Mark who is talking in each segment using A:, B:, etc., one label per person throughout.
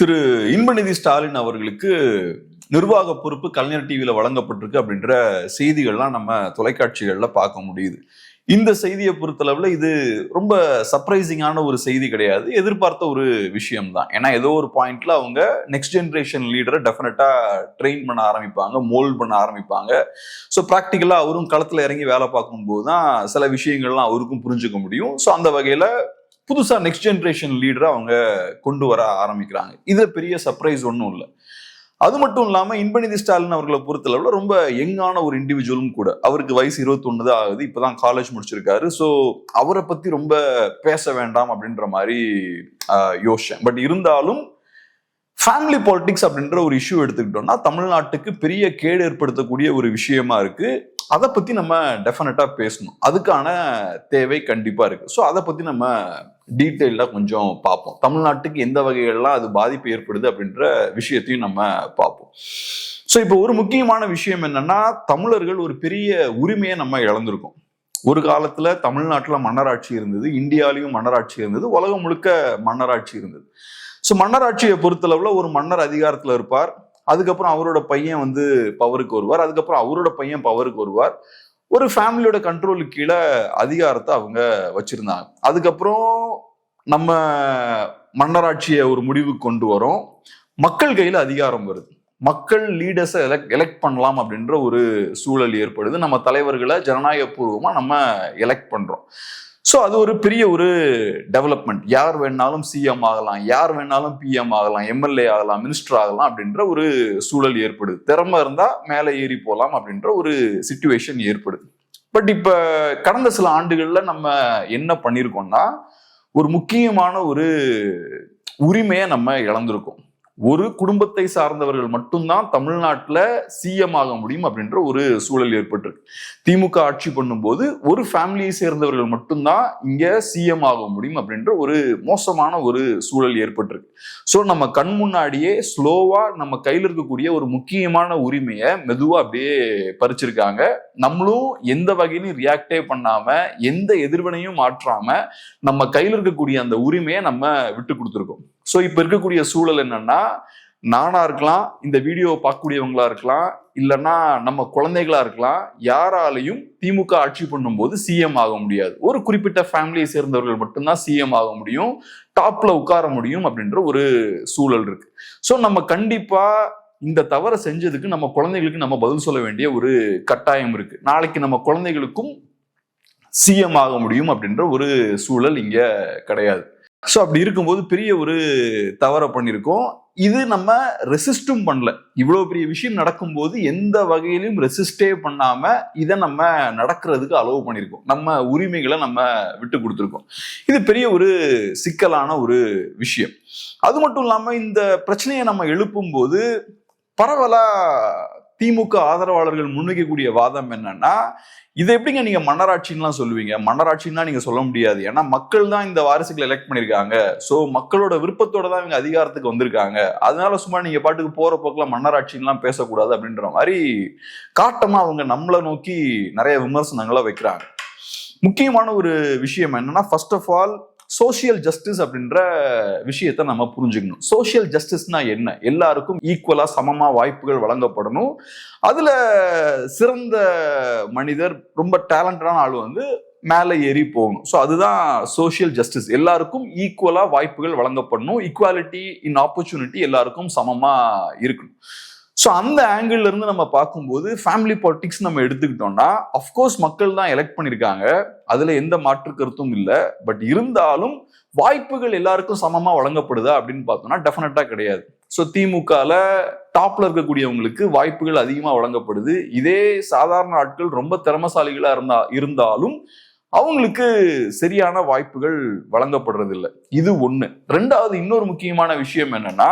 A: திரு இன்பநிதி ஸ்டாலின் அவர்களுக்கு நிர்வாக பொறுப்பு கலைஞர் டிவியில் வழங்கப்பட்டிருக்கு அப்படின்ற செய்திகள்லாம் நம்ம தொலைக்காட்சிகளில் பார்க்க முடியுது. இந்த செய்தியை பொறுத்தளவில் இது ரொம்ப சர்ப்ரைசிங்கான ஒரு செய்தி கிடையாது. எதிர்பார்த்த ஒரு விஷயம் தான் ஏன்னா ஏதோ ஒரு பாயிண்ட்ல அவங்க நெக்ஸ்ட் ஜென்ரேஷன் லீடரை டெஃபினட்டா ட்ரெயின் பண்ண ஆரம்பிப்பாங்க மோல்ட் பண்ண ஆரம்பிப்பாங்க. ஸோ ப்ராக்டிக்கலாக அவரும் களத்தில் இறங்கி வேலை பார்க்கும்போது தான் சில விஷயங்கள்லாம் அவருக்கும் புரிஞ்சுக்க முடியும். ஸோ அந்த வகையில் புதுசாக நெக்ஸ்ட் ஜென்ரேஷன் லீடரை அவங்க கொண்டு வர ஆரம்பிக்கிறாங்க. இதுல பெரிய சர்ப்ரைஸ் ஒன்றும் இல்லை. அது மட்டும் இல்லாமல் இன்பநிதி ஸ்டாலின் அவர்களை பொறுத்தளவில் ரொம்ப யங்கான ஒரு இண்டிவிஜுவலும் கூட. அவருக்கு வயசு 21 தான் ஆகுது இப்பதான் காலேஜ் முடிச்சிருக்காரு. ஸோ அவரை பற்றி ரொம்ப பேச வேண்டாம் அப்படின்ற மாதிரி யோசிச்சேன். பட் இருந்தாலும் ஃபேமிலி பாலிடிக்ஸ் அப்படின்ற ஒரு இஷ்யூ எடுத்துக்கிட்டோம்னா தமிழ்நாட்டுக்கு பெரிய கேடு ஏற்படுத்தக்கூடிய ஒரு விஷயமா இருக்கு. அதை பத்தி நம்ம டெஃபினட்டா பேசணும். அதுக்கான தேவை கண்டிப்பா இருக்கு. ஸோ அதை பத்தி நம்ம டீட்டெயிலாக கொஞ்சம் பார்ப்போம். தமிழ்நாட்டுக்கு எந்த வகைகள்லாம் அது பாதிப்பு ஏற்படுது அப்படின்ற விஷயத்தையும் நம்ம பார்ப்போம். ஸோ இப்போ ஒரு முக்கியமான விஷயம் என்னன்னா தமிழர்கள் ஒரு பெரிய உரிமையை நம்ம இழந்திருக்கோம். ஒரு காலத்துல தமிழ்நாட்டுல மன்னராட்சி இருந்தது இந்தியாலையும் மன்னராட்சி இருந்தது உலகம் முழுக்க மன்னராட்சி இருந்தது. ஸோ மன்னராட்சியை பொறுத்தளவுல ஒரு மன்னர் அதிகாரத்துல இருப்பார். அதுக்கப்புறம் அவரோட பையன் வந்து பவருக்கு வருவார். அதுக்கப்புறம் அவரோட பையன் பவருக்கு வருவார். ஒரு ஃபேமிலியோட கண்ட்ரோலுக்கு கீழே அதிகாரத்தை அவங்க வச்சிருந்தாங்க. அதுக்கப்புறம் நம்ம மன்னராட்சியை ஒரு முடிவுக்கு கொண்டு வரோம். மக்கள் கையில் அதிகாரம் வருது. மக்கள் லீடர்ஸை எலெக்ட் எலெக்ட் பண்ணலாம் அப்படின்ற ஒரு சூழல் ஏற்படுது. நம்ம தலைவர்களை ஜனநாயகபூர்வமாக நம்ம எலெக்ட் பண்ணுறோம் ஸோ அது ஒரு பெரிய ஒரு டெவலப்மெண்ட் யார் வேணாலும் சிஎம் ஆகலாம் யார் வேணாலும் பிஎம் ஆகலாம் எம்எல்ஏ ஆகலாம் மினிஸ்டர் ஆகலாம் அப்படின்ற ஒரு சூழல் ஏற்படுது. திறமை இருந்தால் மேலே ஏறி போகலாம் அப்படின்ற ஒரு சுச்சுவேஷன் ஏற்படுது. பட் இப்போ கடந்த சில ஆண்டுகளில் நம்ம என்ன பண்ணியிருக்கோம்னா ஒரு முக்கியமான ஒரு உரிமையை நம்ம இழந்திருக்கோம். ஒரு குடும்பத்தை சார்ந்தவர்கள் மட்டும்தான் தமிழ்நாட்டில் சிஎம் ஆக முடியும் அப்படின்ற ஒரு சூழல் ஏற்பட்டிருக்கு. திமுக ஆட்சி பண்ணும்போது ஒரு ஃபேமிலியை சேர்ந்தவர்கள் மட்டும்தான் இங்கே சிஎம் ஆக முடியும் அப்படின்ற ஒரு மோசமான ஒரு சூழல் ஏற்பட்டிருக்கு. ஸோ நம்ம கண் முன்னாடியே ஸ்லோவாக நம்ம கையில் இருக்கக்கூடிய ஒரு முக்கியமான உரிமையை மெதுவாக அப்படியே பறிச்சிருக்காங்க. நம்மளும் எந்த வகையிலும் ரியாக்டே பண்ணாமல் எந்த எதிர்வினையும் மாற்றாமல் நம்ம கையில் இருக்கக்கூடிய அந்த உரிமையை நம்ம விட்டு கொடுத்துருக்கோம். ஸோ இப்போ இருக்கக்கூடிய சூழல் என்னன்னா நானா இருக்கலாம் இந்த வீடியோவை பார்க்கக்கூடியவங்களா இருக்கலாம் இல்லைன்னா நம்ம குழந்தைகளா இருக்கலாம் யாராலையும் திமுக ஆட்சி பண்ணும்போது சிஎம் ஆக முடியாது. ஒரு குறிப்பிட்ட ஃபேமிலியை சேர்ந்தவர்கள் மட்டும்தான் சிஎம் ஆக முடியும் டாப்ல உட்கார முடியும் அப்படின்ற ஒரு சூழல் இருக்கு. ஸோ நம்ம கண்டிப்பா இந்த தவறை செஞ்சதுக்கு நம்ம குழந்தைகளுக்கு நம்ம பதில் சொல்ல வேண்டிய ஒரு கட்டாயம் இருக்கு. நாளைக்கு நம்ம குழந்தைகளுக்கும் சிஎம் ஆக முடியும் அப்படின்ற ஒரு சூழல் இங்க கிடையாது. ஸோ அப்படி இருக்கும்போது பெரிய ஒரு தவறை பண்ணியிருக்கோம். இது நம்ம ரெசிஸ்டும் பண்ணல. இவ்வளோ பெரிய விஷயம் நடக்கும்போது எந்த வகையிலும் ரெசிஸ்டே பண்ணாம இதை நம்ம நடக்கிறதுக்கு அலோவ் பண்ணியிருக்கோம். நம்ம உரிமைகளை நம்ம விட்டு கொடுத்துருக்கோம். இது பெரிய ஒரு சிக்கலான ஒரு விஷயம். அது மட்டும் இல்லாமல் இந்த பிரச்சனையை நம்ம எழுப்பும்போது பரவலாக திமுக ஆதரவாளர்கள் முன்வைக்கக்கூடிய வாதம் என்னன்னா இதை எப்படிங்க நீங்க மன்னராட்சின்லாம் சொல்லுவீங்க? மன்னராட்சின்னா நீங்க சொல்ல முடியாது. ஏன்னா மக்கள் தான் இந்த வாரிசுகளை எலெக்ட் பண்ணிருக்காங்க ஸோ மக்களோட விருப்பத்தோட தான் இவங்க அதிகாரத்துக்கு வந்திருக்காங்க. அதனால சும்மா நீங்க பாட்டுக்கு போற போக்கில் மன்னராட்சின்லாம் பேசக்கூடாது அப்படின்ற மாதிரி காட்டமா அவங்க நம்மளை நோக்கி நிறைய விமர்சனங்களை வைக்கிறாங்க. முக்கியமான ஒரு விஷயம் என்னன்னா first of all social justice அப்படின்ற விஷயத்த நம்ம புரிஞ்சுக்கணும். சோஷியல் ஜஸ்டிஸ்னா என்ன? எல்லாருக்கும் ஈக்குவலா சமமா வாய்ப்புகள் வழங்கப்படணும். அதுல சிறந்த மனிதர் ரொம்ப டேலண்டடான ஆள் வந்து மேலே ஏறி போகணும். ஸோ அதுதான் சோஷியல் ஜஸ்டிஸ் எல்லாருக்கும் ஈக்குவலாக வாய்ப்புகள் வழங்கப்படணும். ஈக்குவாலிட்டி இன் ஆப்பர்ச்சுனிட்டி எல்லாருக்கும் சமமாக இருக்கணும். ஸோ அந்த ஆங்கிள் இருந்து நம்ம பார்க்கும்போது ஃபேமிலி பாலிடிக்ஸ் நம்ம எடுத்துக்கிட்டோம்னா அஃப்கோர்ஸ் மக்கள் தான் எலெக்ட் பண்ணியிருக்காங்க அதுல எந்த மாற்று கருத்தும் இல்லை. பட் இருந்தாலும் வாய்ப்புகள் எல்லாருக்கும் சமமா வழங்கப்படுதா அப்படின்னு பார்த்தோம்னா டெஃபினட்டா கிடையாது. ஸோ திமுகல டாப்ல இருக்கக்கூடியவங்களுக்கு வாய்ப்புகள் அதிகமாக வழங்கப்படுது. இதே சாதாரண ஆட்கள் ரொம்ப திறமசாலிகளா இருந்தா இருந்தாலும் அவங்களுக்கு சரியான வாய்ப்புகள் வழங்கப்படுறதில்லை. இது ஒன்று ரெண்டாவது இன்னொரு முக்கியமான விஷயம் என்னன்னா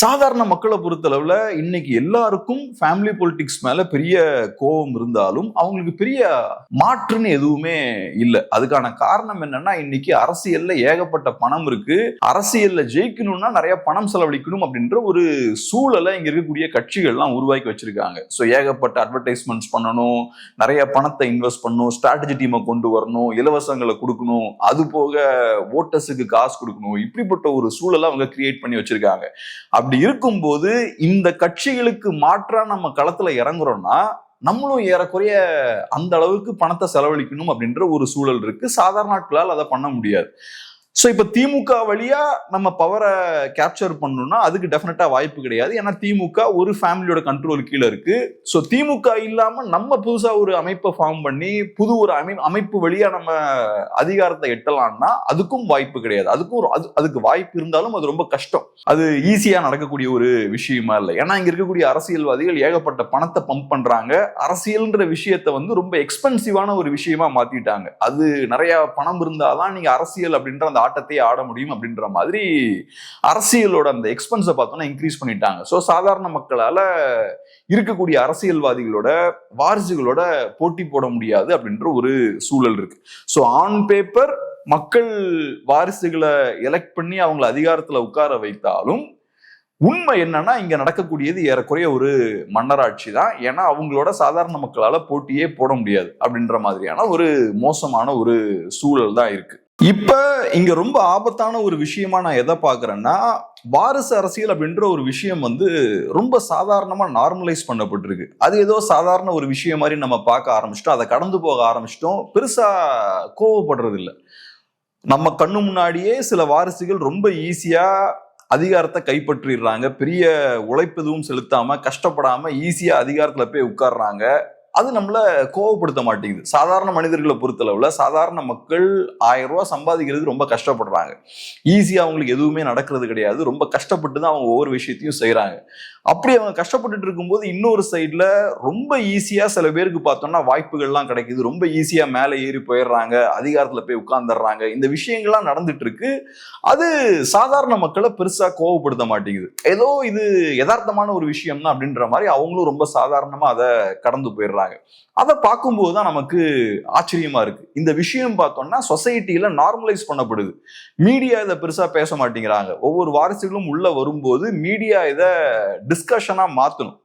A: சாதாரண மக்களை பொறுத்தளவில் இன்னைக்கு எல்லாருக்கும் ஃபேமிலி பொலிட்டிக்ஸ் மேல பெரிய கோபம் இருந்தாலும் அவங்களுக்கு பெரிய மாற்றுன்னு எதுவுமே இல்லை. அதுக்கான காரணம் என்னன்னா இன்னைக்கு அரசியல்ல ஏகப்பட்ட பணம் இருக்கு. அரசியல்ல ஜெயிக்கணும்னா நிறைய பணம் செலவழிக்கணும் அப்படின்ற ஒரு சூழலை இங்க இருக்கக்கூடிய கட்சிகள்லாம் உருவாக்கி வச்சிருக்காங்க. ஸோ ஏகப்பட்ட அட்வர்டைஸ்மெண்ட்ஸ் பண்ணணும் நிறைய பணத்தை இன்வெஸ்ட் பண்ணணும் ஸ்ட்ராட்டஜி டீமை கொண்டு வரணும் இலவசங்களை கொடுக்கணும் அது போக ஓட்டர்ஸுக்கு காசு கொடுக்கணும் இப்படிப்பட்ட ஒரு சூழலை அவங்க கிரியேட் பண்ணி வச்சிருக்காங்க. அப்படி இருக்கும்போது இந்த கட்சிகளுக்கு மாற்றா நம்ம களத்துல இறங்குறோம்னா நம்மளும் ஏறக்குறைய அந்த அளவுக்கு பணத்தை செலவழிக்கணும் அப்படின்ற ஒரு சூழல் இருக்கு. சாதாரண ஆட்களால் அதை பண்ண முடியாது. ஸோ இப்போ திமுக வழியா நம்ம பவரை கேப்சர் பண்ணணும்னா அதுக்கு டெஃபினட்டா வாய்ப்பு கிடையாது. ஏன்னா திமுக ஒரு ஃபேமிலியோட கண்ட்ரோல் கீழே இருக்கு. ஸோ திமுக இல்லாம நம்ம புதுசா ஒரு அமைப்பை ஃபார்ம் பண்ணி புது ஒரு அமை அமைப்பு வழியா நம்ம அதிகாரத்தை எட்டலாம்னா அதுக்கும் வாய்ப்பு கிடையாது. அதுக்கும் ஒரு அது அதுக்கு வாய்ப்பு இருந்தாலும் அது ரொம்ப கஷ்டம். அது ஈஸியா நடக்கக்கூடிய ஒரு விஷயமா இல்லை. ஏன்னா இங்க இருக்கக்கூடிய அரசியல்வாதிகள் ஏகப்பட்ட பணத்தை பம்ப் பண்றாங்க. அரசியல்ன்ற விஷயத்த வந்து ரொம்ப எக்ஸ்பென்சிவான ஒரு விஷயமா மாத்திட்டாங்க. அது நிறைய பணம் இருந்தாதான் நீங்க அரசியல் அப்படின்ற அந்த ஆட்டத்தையே ஆட முடியும் அப்படின்ற மாதிரி அரசியலோட அந்த எக்ஸ்பென்ஸை பார்த்தோம்னா இன்க்ரீஸ் பண்ணிட்டாங்க. ஸோ சாதாரண மக்களால் இருக்கக்கூடிய அரசியல்வாதிகளோட வாரிசுகளோட போட்டி போட முடியாது அப்படின்ற ஒரு சூழல் இருக்கு. ஸோ ஆன் பேப்பர் மக்கள் வாரிசுகளை எலெக்ட் பண்ணி அவங்களை அதிகாரத்தில் உட்கார வைத்தாலும் உண்மை என்னன்னா இங்க நடக்கக்கூடியது ஏறக்குறைய ஒரு மன்னராட்சி தான். ஏன்னா அவங்களோட சாதாரண மக்களால போட்டியே போட முடியாது அப்படின்ற மாதிரியான ஒரு மோசமான ஒரு சூழல் தான் இருக்கு. இப்ப இங்க ரொம்ப ஆபத்தான ஒரு விஷயமா நான் எதை பாக்குறேன்னா வாரிசு அரசியல் அப்படின்ற ஒரு விஷயம் வந்து ரொம்ப சாதாரணமா நார்மலைஸ் பண்ணப்பட்டிருக்கு. அது ஏதோ சாதாரண ஒரு விஷயம் மாதிரி நம்ம பார்க்க ஆரம்பிச்சிட்டோம். அதை கடந்து போக ஆரம்பிச்சிட்டோம். பெருசா கோவப்படுறது இல்லை நம்ம கண்ணு முன்னாடியே சில வாரிசுகள் ரொம்ப ஈஸியா அதிகாரத்தை கைப்பற்றிடுறாங்க. பெரிய உழைப்பு எதுவும் செலுத்தாம கஷ்டப்படாம ஈஸியா அதிகாரத்துல போய் உட்கார்றாங்க. அது நம்மள கோவப்படுத்த மாட்டேங்குது. சாதாரண மனிதர்களை பொறுத்தளவில் சாதாரண மக்கள் ஆயிரம் ரூபாய் சம்பாதிக்கிறதுக்கு ரொம்ப கஷ்டப்படுறாங்க. ஈஸியா அவங்களுக்கு எதுவுமே நடக்கிறது கிடையாது. ரொம்ப கஷ்டப்பட்டு தான் அவங்க ஒவ்வொரு விஷயத்தையும் செய்யறாங்க அப்படி அவங்க கஷ்டப்பட்டுட்டு இருக்கும்போது இன்னொரு சைடில் ரொம்ப ஈஸியாக சில பேருக்கு பார்த்தோம்னா வாய்ப்புகள்லாம் கிடைக்குது. ரொம்ப ஈஸியாக மேலே ஏறி போயிடுறாங்க. அதிகாரத்தில் போய் உட்காந்துடுறாங்க இந்த விஷயங்கள்லாம் நடந்துட்டு இருக்கு அது சாதாரண மக்களை பெருசாக கோவப்படுத்த மாட்டேங்குது. ஏதோ இது யதார்த்தமான ஒரு விஷயம் தான் அப்படின்ற மாதிரி அவங்களும் ரொம்ப சாதாரணமாக அதை கடந்து போயிடுறாங்க. அதை பார்க்கும்போது தான் நமக்கு ஆச்சரியமா இருக்கு. இந்த விஷயம் பார்த்தோம்னா சொசைட்டியில் நார்மலைஸ் பண்ணப்படுது. மீடியா இதை பெருசா பேச மாட்டேங்கிறாங்க. ஒவ்வொரு வாரிசுகளும் உள்ள வரும்போது மீடியா இதை டிஸ்கஷனாக மாற்றணும்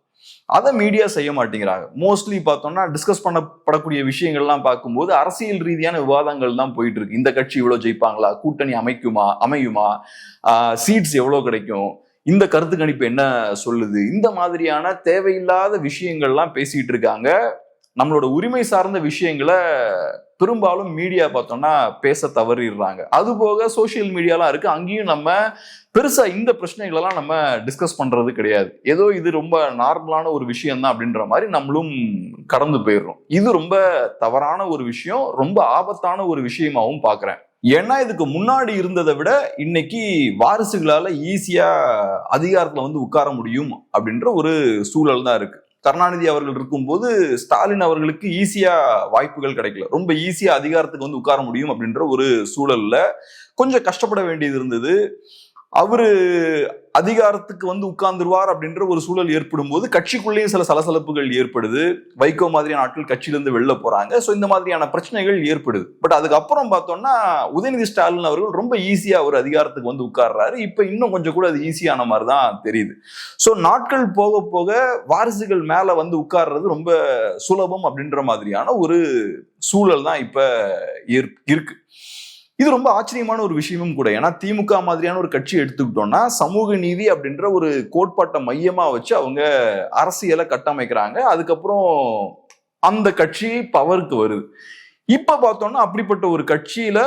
A: அதை மீடியா செய்ய மாட்டேங்கிறாங்க. மோஸ்ட்லி பார்த்தோம்னா டிஸ்கஸ் பண்ணப்படக்கூடிய விஷயங்கள்லாம் பார்க்கும்போது அரசியல் ரீதியான விவாதங்கள் தான் போயிட்டு இருக்கு இந்த கட்சி இவ்வளோ ஜெயிப்பாங்களா? கூட்டணி அமைக்குமா? அமையுமா? சீட்ஸ் எவ்வளோ கிடைக்கும்? இந்த கருத்து கணிப்பு என்ன சொல்லுது? இந்த மாதிரியான தேவையில்லாத விஷயங்கள்லாம் பேசிட்டு இருக்காங்க. நம்மளோட உரிமை சார்ந்த விஷயங்களை பெரும்பாலும் மீடியா பார்த்தோம்னா பேச தவறிடுறாங்க. அது போக சோசியல் மீடியாலாம் இருக்கு. அங்கேயும் நம்ம பெருசா இந்த பிரச்சனைகளெல்லாம் நம்ம டிஸ்கஸ் பண்றது கிடையாது. ஏதோ இது ரொம்ப நார்மலான ஒரு விஷயம் தான் அப்படின்ற மாதிரி நம்மளும் கடந்து போயிடுறோம். இது ரொம்ப தவறான ஒரு விஷயம். ரொம்ப ஆபத்தான ஒரு விஷயமாவும் பாக்குறேன் ஏன்னா இதுக்கு முன்னாடி இருந்ததை விட இன்னைக்கு வாரிசுகளால ஈஸியா அதிகாரத்துல வந்து உட்கார முடியும் அப்படின்ற ஒரு சூழல் தான் இருக்கு. கருணாநிதி அவர்கள் இருக்கும்போது ஸ்டாலின் அவர்களுக்கு ஈஸியா வாய்ப்புகள் கிடைக்கல. ரொம்ப ஈஸியா அதிகாரத்துக்கு வந்து உட்கார முடியும் அப்படின்ற ஒரு சூழல்ல கொஞ்சம் கஷ்டப்பட வேண்டியது இருந்தது. அவரு அதிகாரத்துக்கு வந்து உட்கார்ந்துருவார் அப்படின்ற ஒரு சூழல் ஏற்படும் போது கட்சிக்குள்ளேயும் சில சலசலப்புகள் ஏற்படுது. வைகோ மாதிரியான ஆட்கள் கட்சியிலிருந்து வெளில போறாங்க. ஸோ இந்த மாதிரியான பிரச்சனைகள் ஏற்படுது. பட் அதுக்கப்புறம் பார்த்தோம்னா உதயநிதி ஸ்டாலின் அவர்கள் ரொம்ப ஈஸியா ஒரு அதிகாரத்துக்கு வந்து உட்கார்றாரு. இப்போ இன்னும் கொஞ்சம் கூட அது ஈஸியான மாதிரி தான் தெரியுது. ஸோ நாட்கள் போக போக வாரிசுகள் மேல வந்து உட்கார்றது ரொம்ப சுலபம் அப்படின்ற மாதிரியான ஒரு சூழல் தான் இப்ப இருக்கு. இது ரொம்ப ஆச்சரியமான ஒரு விஷயமும் கூட. ஏன்னா திமுக மாதிரியான ஒரு கட்சி எடுத்துக்கிட்டோம்னா சமூக நீதி அப்படின்ற ஒரு கோட்பாட்டை மையமா வச்சு அவங்க அரசியலை கட்டமைக்கிறாங்க. அதுக்கப்புறம் அந்த கட்சி பவருக்கு வருது. இப்ப பார்த்தோம்னா அப்படிப்பட்ட ஒரு கட்சியில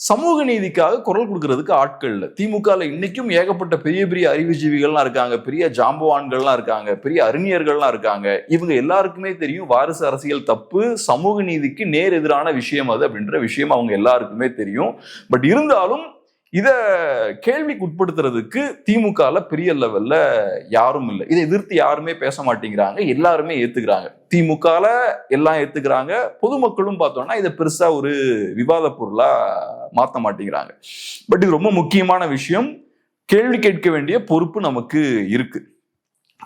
A: சமூக நீதிக்காக குரல் கொடுக்கறதுக்கு ஆட்கள் இல்லை. திமுகவில் இன்னைக்கும் ஏகப்பட்ட பெரிய பெரிய அறிவுஜீவிகள்லாம் இருக்காங்க. பெரிய ஜாம்பவான்கள்லாம் இருக்காங்க. பெரிய அறிஞர்கள்லாம் இருக்காங்க. இவங்க எல்லாருக்குமே தெரியும் வாரிசு அரசியல் தப்பு சமூக நீதிக்கு நேர் எதிரான விஷயம் அது அப்படின்ற விஷயம் அவங்க எல்லாருக்குமே தெரியும். பட் இருந்தாலும் இதை கேள்விக்கு உட்படுத்துறதுக்கு திமுகல பெரிய லெவல்ல யாரும் இல்லை. இதை எதிர்த்து யாருமே பேச மாட்டேங்கிறாங்க. எல்லாருமே ஏத்துக்கிறாங்க. திமுகல எல்லாம் ஏத்துக்கிறாங்க. பொதுமக்களும் பார்த்தோம்னா இதை பெருசா ஒரு விவாத பொருளா மாத்த மாட்டேங்கிறாங்க. பட் இது ரொம்ப முக்கியமான விஷயம். கேள்வி கேட்க வேண்டிய பொறுப்பு நமக்கு இருக்கு.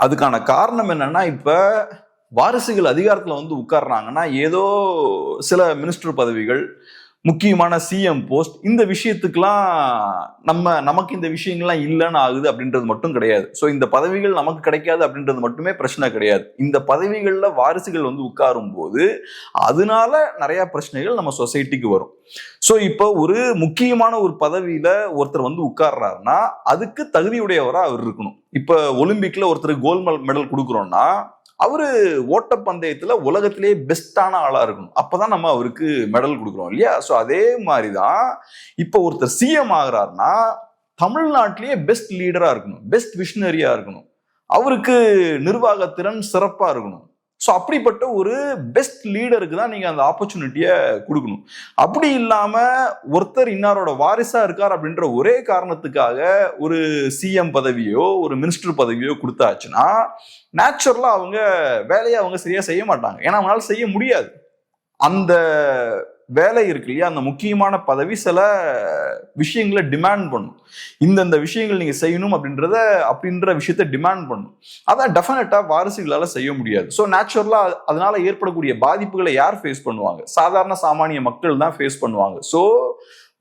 A: அதுக்கான காரணம் என்னன்னா இப்ப வாரிசுகள் அதிகாரத்துல வந்து உட்கார்றாங்கன்னா ஏதோ சில மினிஸ்டர் பதவிகள் முக்கியமான சிஎம் போஸ்ட் இந்த விஷயத்துக்கெல்லாம் நம்ம நமக்கு இந்த விஷயங்கள்லாம் இல்லைன்னு ஆகுது அப்படின்றது மட்டும் கிடையாது. ஸோ இந்த பதவிகள் நமக்கு கிடைக்காது அப்படின்றது மட்டுமே பிரச்சனை கிடையாது. இந்த பதவிகளில் வாரிசுகள் வந்து உட்காரும் போது அதனால நிறைய பிரச்சனைகள் நம்ம சொசைட்டிக்கு வரும். ஸோ இப்போ ஒரு முக்கியமான ஒரு பதவியில ஒருத்தர் வந்து உட்கார்றாருன்னா அதுக்கு தகுதியுடையவராக அவர் இருக்கணும். இப்போ ஒலிம்பிக்ல ஒருத்தர் கோல்ட் மெடல் கொடுக்குறோம்னா அவரு ஓட்டப்பந்தயத்துல உலகத்திலே பெஸ்டான ஆளா இருக்கணும். அப்பதான் நம்ம அவருக்கு மெடல் கொடுக்குறோம் இல்லையா? ஸோ அதே மாதிரிதான் இப்போ ஒருத்தர் சிஎம் ஆகுறாருன்னா தமிழ்நாட்டிலேயே பெஸ்ட் லீடரா இருக்கணும் பெஸ்ட் விஷனரியா இருக்கணும். அவருக்கு நிர்வாகத்திறன் சிறப்பா இருக்கணும். ஸோ அப்படிப்பட்ட ஒரு பெஸ்ட் லீடருக்கு தான் நீங்கள் அந்த ஆப்பர்ச்சுனிட்டியை கொடுக்கணும். அப்படி இல்லாமல் ஒருத்தர் இன்னாரோட வாரிசாக இருக்கார் அப்படின்ற ஒரே காரணத்துக்காக ஒரு சிஎம் பதவியோ ஒரு மினிஸ்டர் பதவியோ கொடுத்தாச்சுன்னா நேச்சுரலாக அவங்க வேலையை அவங்க சரியாக செய்ய மாட்டாங்க. ஏன்னா அவங்களால செய்ய முடியாது. அந்த வேலை இருக்கு இல்லையா? அந்த முக்கியமான பதவி சில விஷயங்களை டிமாண்ட் பண்ணும். இந்தந்த விஷயங்கள் நீங்க செய்யணும் அப்படின்றத அப்படின்ற விஷயத்த டிமாண்ட் பண்ணும். அதான் டெஃபினட்டா வாரிசுகளால செய்ய முடியாது. ஸோ நேச்சுரலா அதனால ஏற்படக்கூடிய பாதிப்புகளை யார் ஃபேஸ் பண்ணுவாங்க? சாதாரண சாமானிய மக்கள் தான் ஃபேஸ் பண்ணுவாங்க. ஸோ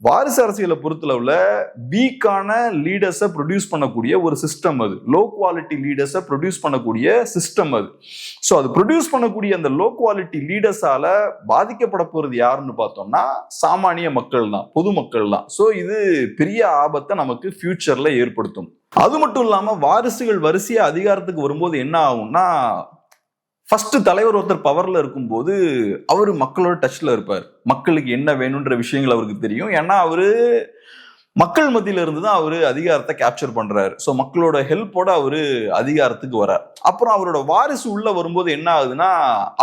A: வாரிசு அரசியலை பொறுத்தளவுல வீக்கான லீடர்ஸை ப்ரொடியூஸ் பண்ணக்கூடிய ஒரு சிஸ்டம் அது. லோ குவாலிட்டி லீடர்ஸை ப்ரொடியூஸ் பண்ணக்கூடிய சிஸ்டம் அது. ஸோ அது ப்ரொடியூஸ் பண்ணக்கூடிய அந்த லோ குவாலிட்டி லீடர்ஸால பாதிக்கப்பட போகிறது யாருன்னு பார்த்தோம்னா சாமானிய மக்கள் தான் பொதுமக்கள் தான். ஸோ இது பெரிய ஆபத்தை நமக்கு ஃபியூச்சரில் ஏற்படுத்தும். அது மட்டும் இல்லாமல் வாரிசுகள் வரிசையாக அதிகாரத்துக்கு வரும்போது என்ன ஆகும்னா ஃபர்ஸ்ட் தலைவர் ஒருத்தர் பவர்ல இருக்கும்போது அவர் மக்களோட டச்ல இருப்பார். மக்களுக்கு என்ன வேணுன்ற விஷயங்கள் அவருக்கு தெரியும். ஏன்னா அவரு மக்கள் மத்தியில இருந்து தான் அவரு அதிகாரத்தை கேப்சர் பண்றாரு. ஸோ மக்களோட ஹெல்ப்போட அவரு அதிகாரத்துக்கு வரார் அப்புறம் அவரோட வாரிசு உள்ள வரும்போது என்ன ஆகுதுன்னா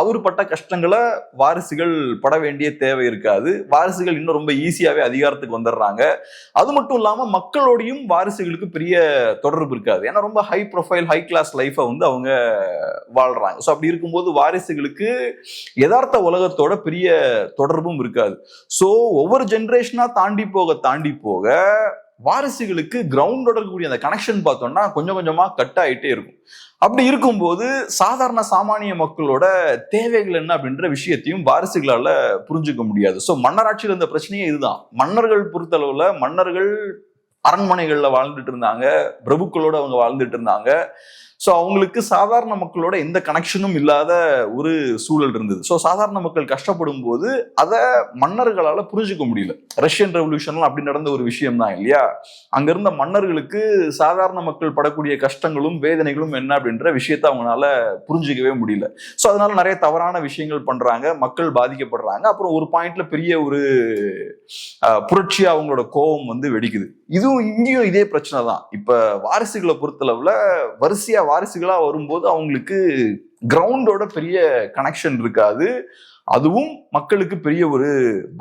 A: அவர் பட்ட கஷ்டங்களை வாரிசுகள் பட வேண்டிய தேவை இருக்காது. வாரிசுகள் இன்னும் ரொம்ப ஈஸியாவே அதிகாரத்துக்கு வந்துடுறாங்க. அது மட்டும் இல்லாம மக்களோடையும் வாரிசுகளுக்கு பெரிய தொடர்பு இருக்காது. ஏன்னா ரொம்ப ஹை ப்ரொஃபைல் ஹை கிளாஸ் லைஃபை வந்து அவங்க வாழ்றாங்க. ஸோ அப்படி இருக்கும்போது வாரிசுகளுக்கு யதார்த்த உலகத்தோட பெரிய தொடர்பும் இருக்காது. ஸோ ஒவ்வொரு ஜென்ரேஷனா தாண்டி போக தாண்டி போக வாரிசுகளுக்கு கிரவுண்டோட இருக்கக்கூடிய அந்த கனெக்ஷன் பார்த்தோம்னா கொஞ்சம் கொஞ்சமாக கட் ஆகிட்டே இருக்கும். அப்படி இருக்கும்போது சாதாரண சாமானிய மக்களோட தேவைகள் என்ன அப்படின்ற விஷயத்தையும் வாரிசுகளால் புரிஞ்சுக்க முடியாது. ஸோ மன்னராட்சியில் இருந்த பிரச்சனையே இதுதான். மன்னர்கள் பொறுத்தளவில் மன்னர்கள் அரண்மனைகளில் வாழ்ந்துட்டு இருந்தாங்க. பிரபுக்களோட அவங்க வாழ்ந்துட்டு இருந்தாங்க. ஸோ அவங்களுக்கு சாதாரண மக்களோட எந்த கனெக்ஷனும் இல்லாத ஒரு சூழல் இருந்தது. ஸோ சாதாரண மக்கள் கஷ்டப்படும் போது அதை மன்னர்களால் புரிஞ்சுக்க முடியல. ரஷ்யன் ரெவல்யூஷன்லாம் அப்படி நடந்த ஒரு விஷயம் தான் இல்லையா? அங்க இருந்த மன்னர்களுக்கு சாதாரண மக்கள் படக்கூடிய கஷ்டங்களும் வேதனைகளும் என்ன அப்படின்ற விஷயத்த அவங்களால புரிஞ்சுக்கவே முடியல. ஸோ அதனால நிறைய தவறான விஷயங்கள் பண்றாங்க மக்கள் பாதிக்கப்படுறாங்க. அப்புறம் ஒரு பாயிண்ட்ல பெரிய ஒரு புரட்சியா அவங்களோட கோபம் வந்து வெடிக்குது. இதுவும் இங்கேயும் இதே பிரச்சனை தான். இப்ப வாரிசுகளை பொறுத்தளவுல வரிசையா வாரிசுகளாக வரும்போது அவங்களுக்கு கிரவுண்டோட பெரிய கனெக்ஷன் இருக்காது. அதுவும் மக்களுக்கு பெரிய ஒரு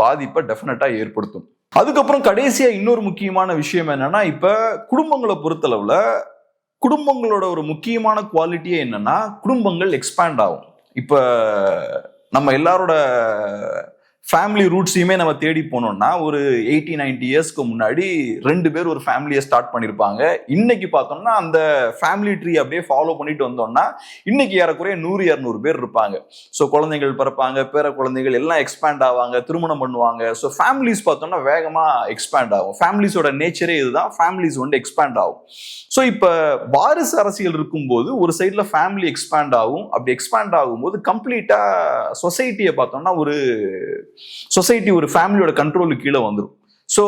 A: பாதிப்பை டெஃபினட்டாக ஏற்படுத்தும். அதுக்கப்புறம் கடைசியாக இன்னொரு முக்கியமான விஷயம் என்னன்னா இப்போ குடும்பங்களை பொறுத்தளவில் குடும்பங்களோட ஒரு முக்கியமான குவாலிட்டியே என்னன்னா குடும்பங்கள் எக்ஸ்பேண்ட் ஆகும். இப்போ நம்ம எல்லாரோட ஃபேமிலி ரூட்ஸையுமே நம்ம தேடி போனோம்னா ஒரு எயிட்டி நைன்டி இயர்ஸ்க்கு முன்னாடி ரெண்டு பேர் ஒரு ஃபேமிலியை ஸ்டார்ட் பண்ணியிருப்பாங்க இன்னைக்கு பார்த்தோம்னா அந்த ஃபேமிலி ட்ரீ அப்படியே ஃபாலோ பண்ணிட்டு வந்தோம்னா இன்னைக்கு ஏறக்குறைய நூறு இரநூறு பேர் இருப்பாங்க. ஸோ குழந்தைகள் பிறப்பாங்க பேர குழந்தைகள் எல்லாம் எக்ஸ்பேண்ட் ஆவாங்க திருமணம் பண்ணுவாங்க. ஸோ ஃபேமிலிஸ் பார்த்தோம்னா வேகமாக எக்ஸ்பேண்ட் ஆகும். ஃபேமிலிஸோட நேச்சரே இதுதான். ஃபேமிலிஸ் வந்து எக்ஸ்பேண்ட் ஆகும். ஸோ இப்போ வாரிசு அரசியல் இருக்கும்போது ஒரு சைடில் ஃபேமிலி எக்ஸ்பேண்ட் ஆகும். அப்படி எக்ஸ்பேண்ட் ஆகும்போது கம்ப்ளீட்டாக சொசைட்டியை பார்த்தோம்னா ஒரு சொசைட்டி ஒரு ஃபேமிலியோட கண்ட்ரோலுக்கு கீழே வந்துடும் ஸோ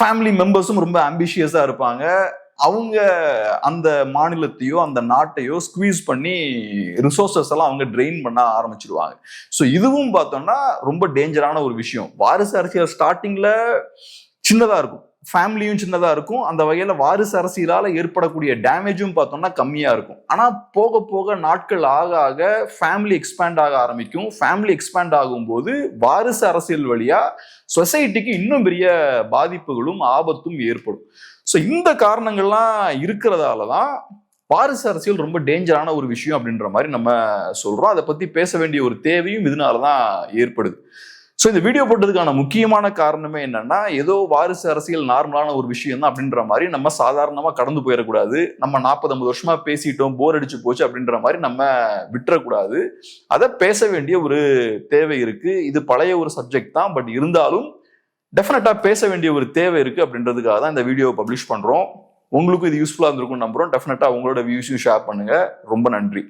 A: ஃபேமிலி மெம்பர்ஸும் ரொம்ப ஆம்பிஷியஸாக இருப்பாங்க. அவங்க அந்த மாநிலத்தையோ அந்த நாட்டையோ ஸ்குவீஸ் பண்ணி ரிசோர்சஸ் எல்லாம் அவங்க ட்ரெயின் பண்ண ஆரம்பிச்சிருவாங்க. ஸோ இதுவும் பார்த்தோம்னா ரொம்ப டேஞ்சரான ஒரு விஷயம். வாரிசு அரசியல் ஸ்டார்டிங்கில் சின்னதாக இருக்கும். ஃபேமிலியும் சின்னதாக இருக்கும். அந்த வகையில் வாரிசு அரசியலால் ஏற்படக்கூடிய டேமேஜும் பார்த்தோம்னா கம்மியாக இருக்கும். ஆனால் போக போக நாட்கள் ஆக ஆக ஃபேமிலி எக்ஸ்பேண்ட் ஆக ஆரம்பிக்கும். ஃபேமிலி எக்ஸ்பேண்ட் ஆகும்போது வாரிசு அரசியல் வழியாக சொசைட்டிக்கு இன்னும் பெரிய பாதிப்புகளும் ஆபத்தும் ஏற்படும். ஸோ இந்த காரணங்கள்லாம் இருக்கிறதால தான் வாரிசு அரசியல் ரொம்ப டேஞ்சரான ஒரு விஷயம் அப்படின்ற மாதிரி நம்ம சொல்கிறோம் அதை பற்றி பேச வேண்டிய ஒரு தேவையும் இதனால தான் ஏற்படுது. ஸோ இந்த வீடியோ போட்டதுக்கான முக்கியமான காரணமே என்னன்னா ஏதோ வாரிசு அரசியல் நார்மலான ஒரு விஷயம் தான் அப்படின்ற மாதிரி நம்ம சாதாரணமாக கடந்து போயிடக்கூடாது. நம்ம நாற்பது ஐம்பது வருஷமா பேசிட்டோம் போர் அடிச்சு போச்சு அப்படின்ற மாதிரி நம்ம விட்டுறக்கூடாது. அதை பேச வேண்டிய ஒரு தேவை இருக்கு. இது பழைய ஒரு சப்ஜெக்ட் தான். பட் இருந்தாலும் டெஃபினட்டா பேச வேண்டிய ஒரு தேவை இருக்கு அப்படின்றதுக்காக தான் இந்த வீடியோ பப்ளிஷ் பண்றோம். உங்களுக்கும் இது யூஸ்ஃபுல்லாக இருந்திருக்கும் நம்புறோம். டெஃபினட்டா உங்களோட வியூஸையும் ஷேர் பண்ணுங்க. ரொம்ப நன்றி.